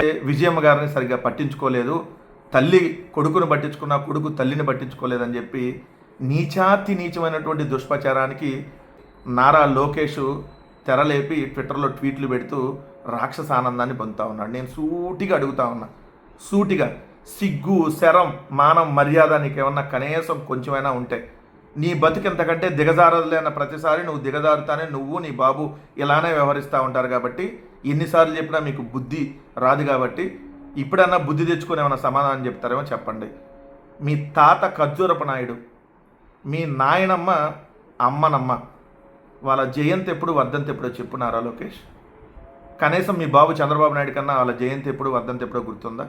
విజయమ్మ గారిని సరిగ్గా పట్టించుకోలేదు. తల్లి కొడుకును పట్టించుకున్న కొడుకు తల్లిని పట్టించుకోలేదని చెప్పి నీచాతి నీచమైనటువంటి దుష్ప్రచారానికి నారా లోకేష్ తెరలేపి ట్విట్టర్లో ట్వీట్లు పెడుతూ రాక్షస ఆనందాన్ని పొందుతా ఉన్నాడు. నేను సూటిగా అడుగుతా ఉన్నా. సూటిగా. సిగ్గు శరం మానం మర్యాద నీకేమన్నా కనీసం కొంచెమైనా ఉంటే. నీ బతుకు ఎంతకంటే దిగజారలేన ప్రతిసారి నువ్వు దిగజారుతానే నువ్వు నీ బాబు ఇలానే వ్యవహరిస్తూ ఉంటారు కాబట్టి ఎన్నిసార్లు చెప్పినా మీకు బుద్ధి రాదు కాబట్టి ఇప్పుడన్నా బుద్ధి తెచ్చుకొని ఏమైనా సమాధానం చెప్తారేమో చెప్పండి. మీ తాత ఖర్జూరపు నాయుడు మీ నాయనమ్మ అమ్మనమ్మ వాళ్ళ జయంతి ఎప్పుడు వర్ధంతి ఎప్పుడో చెప్పున్నారా లోకేష్? కనీసం మీ బాబు చంద్రబాబు నాయుడు కన్నా వాళ్ళ జయంతి ఎప్పుడు వర్ధంతి ఎప్పుడో గుర్తుందా?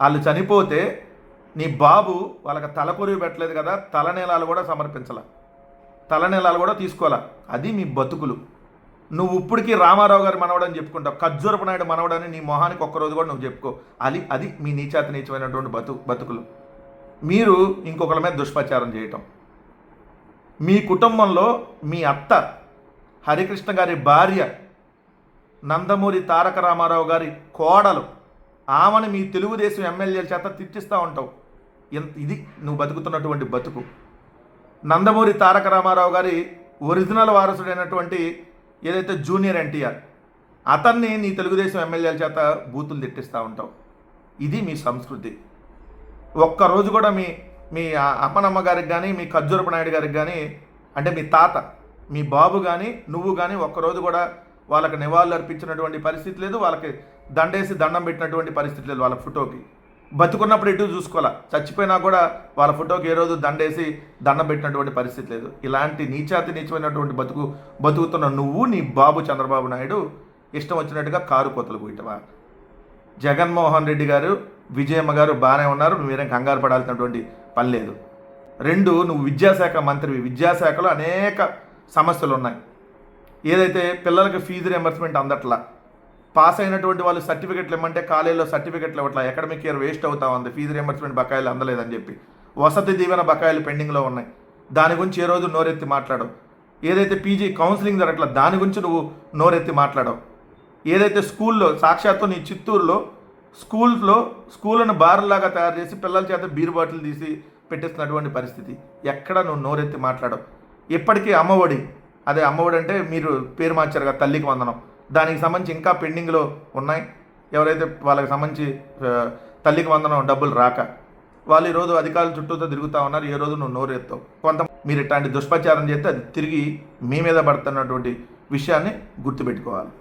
వాళ్ళు చనిపోతే నీ బాబు వాళ్ళకి తలకొరివి పెట్టలేదు కదా తలనీలాలు కూడా సమర్పించాల. తలనీలాలు కూడా తీసుకోవాలా? అది మీ బతుకులు. నువ్వు ఇప్పటికీ రామారావు గారి మనవడని చెప్పుకుంటావు. ఖజ్జూరపు నాయుడు మనవడని నీ మొహానికి ఒక్కరోజు కూడా నువ్వు చెప్పుకో. అది అది మీ నీచాతి నీచమైనటువంటి బతు బతుకులు. మీరు ఇంకొకరి మీద దుష్ప్రచారం చేయటం. మీ కుటుంబంలో మీ అత్త హరికృష్ణ గారి భార్య నందమూరి తారక రామారావు గారి కోడలు ఆమెను మీ తెలుగుదేశం ఎమ్మెల్యేల చేత తిట్టిస్తూ ఉంటావు. ఎంత ఇది నువ్వు బతుకుతున్నటువంటి బతుకు. నందమూరి తారక రామారావు గారి ఒరిజినల్ వారసుడైనటువంటి ఏదైతే జూనియర్ ఎన్టీఆర్ అతన్ని నీ తెలుగుదేశం ఎమ్మెల్యేల చేత బూతులు తిట్టిస్తూ ఉంటావు. ఇది మీ సంస్కృతి. ఒక్కరోజు కూడా మీ మీ అప్పనమ్మ గారికి కానీ మీ ఖర్జూరపు నాయుడు గారికి కానీ అంటే మీ తాత మీ బాబు కానీ నువ్వు కానీ ఒక్కరోజు కూడా వాళ్ళకి నివాళులు అర్పించినటువంటి పరిస్థితి లేదు వాళ్ళకి దండేసి దండం పెట్టినటువంటి పరిస్థితి లేదు వాళ్ళ ఫోటోకి. బతుకున్నప్పుడు ఎటు చూసుకోవాలా? చచ్చిపోయినా కూడా వాళ్ళ ఫోటోకి ఏ రోజు దండేసి దండం పెట్టినటువంటి పరిస్థితి లేదు. ఇలాంటి నీచాతి నీచమైనటువంటి బతుకు బతుకుతున్న నువ్వు నీ బాబు చంద్రబాబు నాయుడు ఇష్టం వచ్చినట్టుగా కారు కోతలు పోయిటవా? జగన్మోహన్ రెడ్డి గారు విజయమ్మ గారు బాగానే ఉన్నారు. మీరేం కంగారు పడాల్సినటువంటి పని లేదు. రెండు నువ్వు విద్యాశాఖ మంత్రివి. విద్యాశాఖలో అనేక సమస్యలు ఉన్నాయి ఏదైతే పిల్లలకి ఫీజు రియంబర్స్మెంట్ అందట్లా పాస్ అయినటువంటి వాళ్ళు సర్టిఫికెట్లు ఇమ్మంటే కాలేజీలో సర్టిఫికెట్లు ఇవ్వట్లా. అకాడమిక్ ఇయర్ వేస్ట్ అవుతా ఉంది. ఫీజు రియంబర్స్మెంట్ బకాయిలు అందలేదని చెప్పి. వసతి దీవెన బకాయిలు పెండింగ్లో ఉన్నాయి. దాని గురించి ఏ రోజు నోరెత్తి మాట్లాడవు. ఏదైతే పీజీ కౌన్సిలింగ్ జరగట్లా దాని గురించి నువ్వు నోరెత్తి మాట్లాడవు. ఏదైతే స్కూల్లో సాక్షాత్తు నీ చిత్తూరులో స్కూల్లో స్కూళ్ళను బార్లాగా తయారు చేసి పిల్లల చేత బీర్ బాటిల్ తీసి పెట్టేస్తున్నటువంటి పరిస్థితి. ఎక్కడ నువ్వు నోరెత్తి మాట్లాడవు. ఇప్పటికీ అమ్మఒడి. అదే అమ్మఒడి అంటే మీరు పేరు మార్చారు కదా తల్లికి వందనం. దానికి సంబంధించి ఇంకా పెండింగ్లో ఉన్నాయి. ఎవరైతే వాళ్ళకి సంబంధించి తల్లికి వందనం డబ్బులు రాక వాళ్ళు ఈరోజు అధికారుల చుట్టూతో తిరుగుతూ ఉన్నారు. ఏ రోజు నువ్వు నోరెత్తావు కొంత మీరు ఇట్లాంటి దుష్ప్రచారం చేస్తే అది తిరిగి మీ మీద పడుతున్నటువంటి విషయాన్ని గుర్తుపెట్టుకోవాలి.